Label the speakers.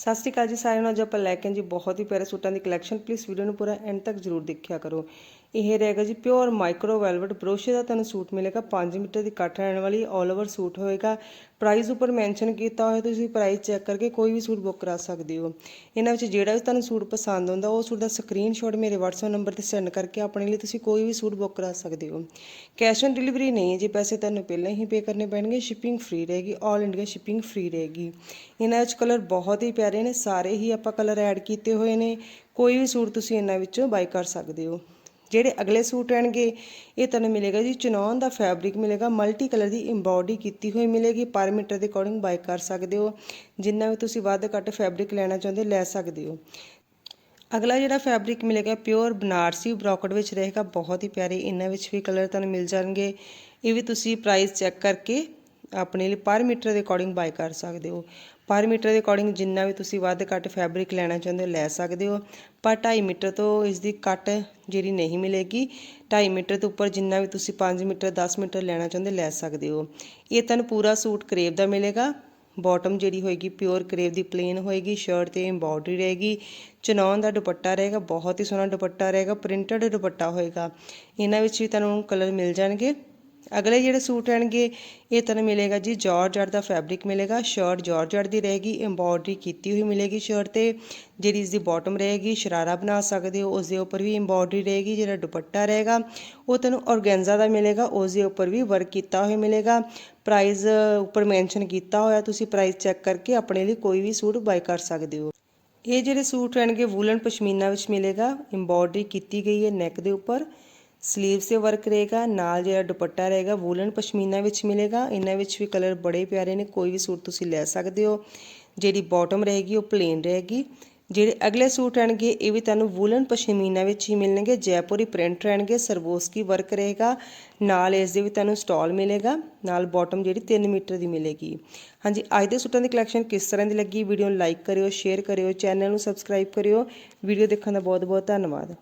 Speaker 1: ਸਤਿ ਸ਼੍ਰੀ ਅਕਾਲ ਜੀ ਸਾਰਿਆਂ ਨੂੰ। ਅੱਜ ਆਪਾਂ ਲੈ ਕੇ ਆਏ ਜੀ ਬਹੁਤ ਹੀ ਪਿਆਰੇ ਸੂਟਾਂ ਦੀ ਕਲੈਕਸ਼ਨ ਪਲੀਜ਼ ਵੀਡੀਓ ਨੂੰ ਪੂਰਾ ਐਂਡ ਤੱਕ ਜਰੂਰ ਦੇਖਿਆ ਕਰੋ। ਇਹ ਰਹੇਗਾ ਜੀ ਪਿਓਰ ਮਾਈਕਰੋ ਵੈਲਵਟ ਬਰੋਸ਼ੇ ਦਾ ਤੁਹਾਨੂੰ ਸੂਟ ਮਿਲੇਗਾ। 5 ਮੀਟਰ ਦੀ ਕੱਟ ਰਹਿਣ ਵਾਲੀ 올 ਓਵਰ ਸੂਟ ਹੋਏਗਾ। ਪ੍ਰਾਈਸ ਉੱਪਰ ਮੈਂਸ਼ਨ ਕੀਤਾ ਹੋਇਆ, ਤੁਸੀਂ ਪ੍ਰਾਈਸ ਚੈੱਕ ਕਰਕੇ ਕੋਈ ਵੀ ਸੂਟ ਬੁੱਕ ਕਰਾ ਸਕਦੇ ਹੋ। ਇਹਨਾਂ ਵਿੱਚ ਜਿਹੜਾ ਵੀ ਤੁਹਾਨੂੰ ਸੂਟ ਪਸੰਦ ਆਉਂਦਾ, ਉਹ ਸੂਟ ਦਾ ਸਕਰੀਨਸ਼ਾਟ ਮੇਰੇ WhatsApp ਨੰਬਰ ਤੇ ਸੈਂਡ ਕਰਕੇ ਆਪਣੇ ਲਈ ਤੁਸੀਂ ਕੋਈ ਵੀ ਸੂਟ ਬੁੱਕ ਕਰਾ ਸਕਦੇ ਹੋ। ਕੈਸ਼ ਔਨ ਡਿਲੀਵਰੀ ਨਹੀਂ ਹੈ ਜੀ, ਪੈਸੇ ਤੁਹਾਨੂੰ ਪਹਿਲਾਂ ਹੀ ਪੇ ਕਰਨੇ ਪੈਣਗੇ। ਸ਼ਿਪਿੰਗ ਫ੍ਰੀ ਰਹੇਗੀ 올 ਇੰਡੀਆ ਸ਼ਿਪਿੰਗ ਫ੍ਰੀ ਰਹੇਗੀ। ਇਹਨਾਂ ਵਿੱਚ ਕਲਰ ਬਹੁਤ ਹੀ ਪਿਆਰੇ ਨੇ, ਸਾਰੇ ਹੀ ਆਪਾਂ ਕਲਰ ਐਡ ਕੀਤੇ ਹੋਏ ਨੇ। ਕੋਈ ਵੀ ਸੂਟ ਤੁਸੀਂ ਇਹਨਾਂ ਵਿੱਚੋਂ ਬਾਈ ਕਰ ਸਕਦੇ ਹੋ। ਜਿਹੜੇ ਅਗਲੇ ਸੂਟ ਰਹਿਣਗੇ, ਇਹ ਤੁਹਾਨੂੰ ਮਿਲੇਗਾ ਜੀ ਚਨੌਨ ਦਾ ਫੈਬਰਿਕ ਮਿਲੇਗਾ ਮਲਟੀ ਕਲਰ ਦੀ ਐਮਬੋਡੀ ਕੀਤੀ ਹੋਈ ਮਿਲੇਗੀ, ਪਰ ਮੀਟਰ ਦੇ ਅਕੋਰਡਿੰਗ ਬਾਈ ਕਰ ਸਕਦੇ ਹੋ, ਜਿੰਨਾ ਵੀ ਤੁਸੀਂ ਵੱਧ ਘੱਟ ਫੈਬਰਿਕ ਲੈਣਾ ਚਾਹੁੰਦੇ ਲੈ ਸਕਦੇ ਹੋ। ਅਗਲਾ ਜਿਹੜਾ ਫੈਬਰਿਕ ਮਿਲੇਗਾ ਪਿਓਰ ਬਨਾਰਸੀ ਬ੍ਰੋਕਟ ਵਿੱਚ ਰਹੇਗਾ, ਬਹੁਤ ਹੀ ਪਿਆਰੇ, ਇਹਨਾਂ ਵਿੱਚ ਵੀ ਕਲਰ ਤੁਹਾਨੂੰ ਮਿਲ ਜਾਣਗੇ। ਇਹ ਵੀ ਤੁਸੀਂ ਪ੍ਰਾਈਸ ਚੈੱਕ ਕਰਕੇ ਆਪਣੇ ਲਈ ਪਰ ਮੀਟਰ ਦੇ ਅਕੋਰਡਿੰਗ ਬਾਈ ਕਰ ਸਕਦੇ ਹੋ। ਪਰ ਮੀਟਰ ਦੇ ਅਕੋਰਡਿੰਗ ਜਿੰਨਾ ਵੀ ਤੁਸੀਂ ਵੱਧ ਘੱਟ ਫੈਬਰਿਕ ਲੈਣਾ ਚਾਹੁੰਦੇ ਹੋ, ਲੈ ਸਕਦੇ ਹੋ। ਪਰ 2.5 ਮੀਟਰ ਤੋਂ ਇਸ ਦੀ ਕੱਟ ਜਿਹੜੀ ਨਹੀਂ ਮਿਲੇਗੀ 2.5 ਮੀਟਰ ਤੋਂ ਉੱਪਰ ਜਿੰਨਾ ਵੀ ਤੁਸੀਂ 5 ਮੀਟਰ 10 ਮੀਟਰ ਲੈਣਾ ਚਾਹੁੰਦੇ ਲੈ ਸਕਦੇ ਹੋ। ਇਹ ਤੁਹਾਨੂੰ ਪੂਰਾ ਸੂਟ ਕਰੇਵ ਦਾ ਮਿਲੇਗਾ। ਬਾਟਮ ਜਿਹੜੀ ਹੋਏਗੀ ਪਿਓਰ ਕਰੇਵ ਦੀ ਪਲੇਨ ਹੋਏਗੀ ਸ਼ਰਟ ਤੇ ਐਮਬੋਡਰੀ ਰਹੇਗੀ। ਚਨੌਨ ਦਾ ਦੁਪੱਟਾ ਰਹੇਗਾ, ਬਹੁਤ ਹੀ ਸੋਹਣਾ ਦੁਪੱਟਾ ਰਹੇਗਾ ਪ੍ਰਿੰਟਡ ਦੁਪੱਟਾ ਹੋਏਗਾ। ਇਹਨਾਂ ਵਿੱਚ ਵੀ ਤੁਹਾਨੂੰ ਕਲਰ ਮਿਲ ਜਾਣਗੇ। ਅਗਲੇ ਜਿਹੜੇ ਸੂਟ ਰਹਿਣਗੇ, ਇਹ ਤੁਹਾਨੂੰ ਮਿਲੇਗਾ ਜੀ ਜਾਰਜਟ ਦਾ ਫੈਬਰਿਕ ਮਿਲੇਗਾ ਸ਼ਰਟ ਜਾਰਜਟ ਦੀ ਰਹੇਗੀ ਐਮਬੋਡਰੀ ਕੀਤੀ ਹੋਈ ਮਿਲੇਗੀ ਸ਼ਰਟ ਤੇ, ਜਿਹੜੀ ਇਸ ਦੀ ਬਾਟਮ ਰਹੇਗੀ, ਸ਼ਰਾਰਾ ਬਣਾ ਸਕਦੇ ਹੋ ਉਸ ਦੇ ਉੱਪਰ ਵੀ ਐਮਬੋਡਰੀ ਰਹੇਗੀ, ਜਿਹੜਾ ਦੁਪੱਟਾ ਰਹੇਗਾ, ਉਹ ਤੁਹਾਨੂੰ ਔਰਗੈਂਜ਼ਾ ਦਾ ਮਿਲੇਗਾ ਉਸ ਦੇ ਉੱਪਰ ਵੀ ਵਰਕ ਕੀਤਾ ਹੋਇਆ ਮਿਲੇਗਾ ਪ੍ਰਾਈਸ ਉੱਪਰ ਮੈਂਸ਼ਨ ਕੀਤਾ ਹੋਇਆ, ਤੁਸੀਂ ਪ੍ਰਾਈਸ ਚੈੱਕ ਕਰਕੇ ਆਪਣੇ ਲਈ ਕੋਈ ਵੀ ਸੂਟ ਬਾਈ ਕਰ ਸਕਦੇ ਹੋ। ਇਹ ਜਿਹੜੇ ਸੂਟ ਰਹਿਣਗੇ ਵੂਲਨ ਪਸ਼ਮੀਨਾ ਵਿੱਚ ਮਿਲੇਗਾ ਐਮਬੋਡਰੀ ਕੀਤੀ ਗਈ ਹੈ ਨੈਕ ਦੇ ਉੱਪਰ ਸਲੀਵਸ ਤੇ ਵਰਕ ਰਹੇਗਾ, ਨਾਲ ਜਿਹੜਾ ਦੁਪੱਟਾ ਰਹੇਗਾ ਵੂਲਨ ਪਸ਼ਮੀਨਾ ਵਿੱਚ ਮਿਲੇਗਾ। ਇਹਨਾਂ ਵਿੱਚ ਵੀ ਕਲਰ ਬੜੇ ਪਿਆਰੇ ਨੇ, ਕੋਈ ਵੀ ਸੂਟ ਤੁਸੀਂ ਲੈ ਸਕਦੇ ਹੋ। ਜਿਹੜੀ ਬਾਟਮ ਰਹੇਗੀ, ਉਹ ਪਲੇਨ ਰਹੇਗੀ। ਜਿਹੜੇ ਅਗਲੇ ਸੂਟ ਰਹਿਣਗੇ ਇਹ ਵੀ ਤੁਹਾਨੂੰ ਵੂਲਨ ਪਸ਼ਮੀਨਾ ਵਿੱਚ ਹੀ ਮਿਲਣਗੇ। ਜੈਪੁਰੀ ਪ੍ਰਿੰਟ ਰਹਿਣਗੇ, ਸਰਵੋਸਕੀ ਵਰਕ ਰਹੇਗਾ। ਨਾਲ ਇਸ ਦੇ ਵੀ ਤੁਹਾਨੂੰ ਸਟਾਲ ਮਿਲੇਗਾ। ਨਾਲ ਬਾਟਮ ਜਿਹੜੀ 3 ਮੀਟਰ ਦੀ ਮਿਲੇਗੀ। ਹਾਂਜੀ, ਅੱਜ ਦੇ ਸੂਟਾਂ ਦੀ ਕਲੈਕਸ਼ਨ ਕਿਸ ਤਰ੍ਹਾਂ ਦੀ ਲੱਗੀ? ਵੀਡੀਓ ਨੂੰ ਲਾਈਕ ਕਰਿਓ ਸ਼ੇਅਰ ਕਰਿਓ ਚੈਨਲ ਨੂੰ ਸਬਸਕ੍ਰਾਈਬ ਕਰਿਓ। ਵੀਡੀਓ ਦੇਖਣ ਦਾ ਬਹੁਤ ਬਹੁਤ ਧੰਨਵਾਦ।